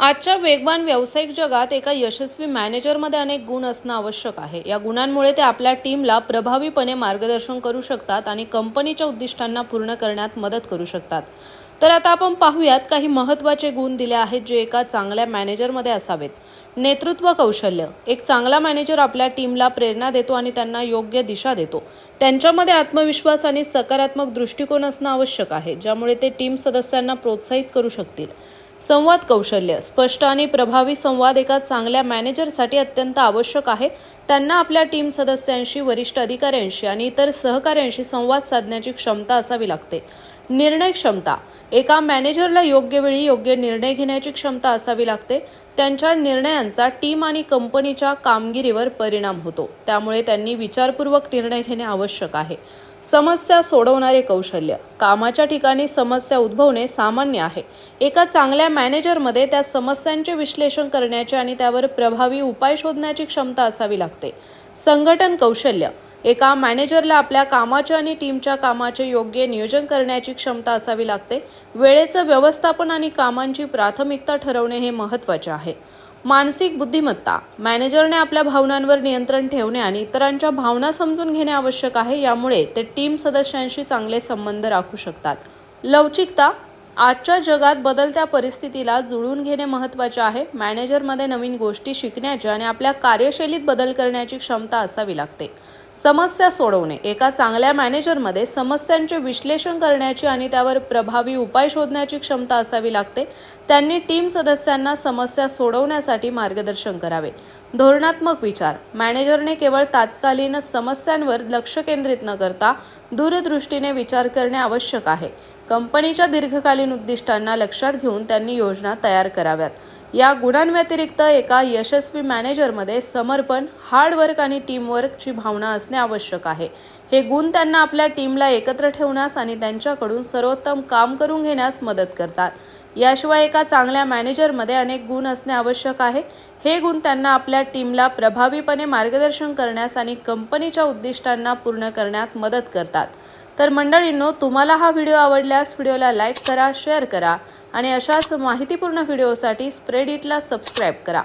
आजच्या वेगवान व्यावसायिक जगात एका यशस्वी मॅनेजरमध्ये अनेक गुण असणं आवश्यक आहे. या गुणांमुळे ते आपल्या टीमला प्रभावीपणे मार्गदर्शन करू शकतात आणि कंपनीच्या उद्दिष्टांना पूर्ण करण्यात मदत करू शकतात. तर आता आपण पाहूयात काही महत्त्वाचे गुण दिले आहेत जे एका चांगल्या मॅनेजरमध्ये असावेत. नेतृत्व कौशल्य. एक चांगला मॅनेजर आपल्या टीमला प्रेरणा देतो आणि त्यांना योग्य दिशा देतो. त्यांच्यामध्ये आत्मविश्वास आणि सकारात्मक दृष्टिकोन असणं आवश्यक आहे ज्यामुळे ते टीम सदस्यांना प्रोत्साहित करू शकतील. संवाद कौशल्य. स्पष्ट आणि प्रभावी संवाद एका चांगल्या मॅनेजरसाठी अत्यंत आवश्यक आहे. त्यांना आपल्या टीम सदस्यांशी वरिष्ठ अधिकाऱ्यांशी आणि इतर सहकाऱ्यांशी संवाद साधण्याची क्षमता असावी लागते. निर्णय क्षमता. एका मॅनेजरला योग्य वेळी योग्य निर्णय घेण्याची क्षमता असावी लागते. त्यांच्या निर्णयांचा टीम आणि कंपनीच्या कामगिरीवर परिणाम होतो. त्यामुळे त्यांनी विचारपूर्वक निर्णय घेणे आवश्यक आहे. समस्या सोडवणारे कौशल्य. कामाच्या ठिकाणी समस्या उद्भवणे सामान्य आहे. एका चांगल्या मॅनेजरमध्ये त्या समस्यांचे विश्लेषण करण्याची आणि त्यावर प्रभावी उपाय शोधण्याची क्षमता असावी लागते. संघटन कौशल्य. एका मॅनेजरला आपल्या कामाच्या आणि टीमच्या कामाचे योग्य नियोजन करण्याची क्षमता असावी लागते. वेळेचं व्यवस्थापन आणि कामांची प्राथमिकता ठरवणे हे महत्त्वाचे आहे. मानसिक बुद्धिमत्ता मॅनेजरने आपल्या भावनांवर नियंत्रण ठेवणे आणि इतरांच्या भावना समजून घेणे आवश्यक आहे यामुळे ते टीम सदस्यांशी चांगले संबंध राखू शकतात. लवचिकता आजच्या जगात बदलत्या परिस्थितीला जुळून घेणे महत्त्वाचे आहे. मॅनेजरमध्ये नवीन गोष्टी शिकण्याची आणि आपल्या कार्यशैलीत बदल करण्याची क्षमता असावी लागते. समस्या सोडवणे एका चांगल्या मॅनेजरमध्ये समस्यांचे विश्लेषण करण्याची आणि त्यावर प्रभावी उपाय शोधण्याची क्षमता असावी लागते. त्यांनी टीम सदस्यांना समस्या सोडवण्यासाठी मार्गदर्शन करावे. धोरणात्मक विचार मॅनेजरने केवळ तात्कालीन समस्यांवर लक्ष केंद्रित न करता दूरदृष्टीने विचार करणे आवश्यक आहे. कंपनीच्या दीर्घकालीन उद्दिष्टांना लक्षात घेऊन त्यांनी योजना तयार कराव्यात. या गुणांव्यतिरिक्त एका यशस्वी मॅनेजरमध्ये समर्पण हार्डवर्क आणि टीमवर्कची भावना असणे आवश्यक आहे. हे गुण त्यांना आपल्या टीमला एकत्र ठेवण्यास आणि त्यांच्याकडून सर्वोत्तम काम करून घेण्यास मदत करतात. याशिवाय एका चांगल्या मॅनेजरमध्ये अनेक गुण असणे आवश्यक आहे. हे गुण त्यांना आपल्या टीमला प्रभावीपणे मार्गदर्शन करण्यास आणि कंपनीच्या उद्दिष्टांना पूर्ण करण्यात मदत करतात. तर मंडळींनो तुम्हाला हा व्हिडिओ आवडल्यास व्हिडिओला लाईक करा शेअर करा आणि अशाच माहितीपूर्ण व्हिडिओसाठी स्प्रेड इटला सबस्क्राईब करा.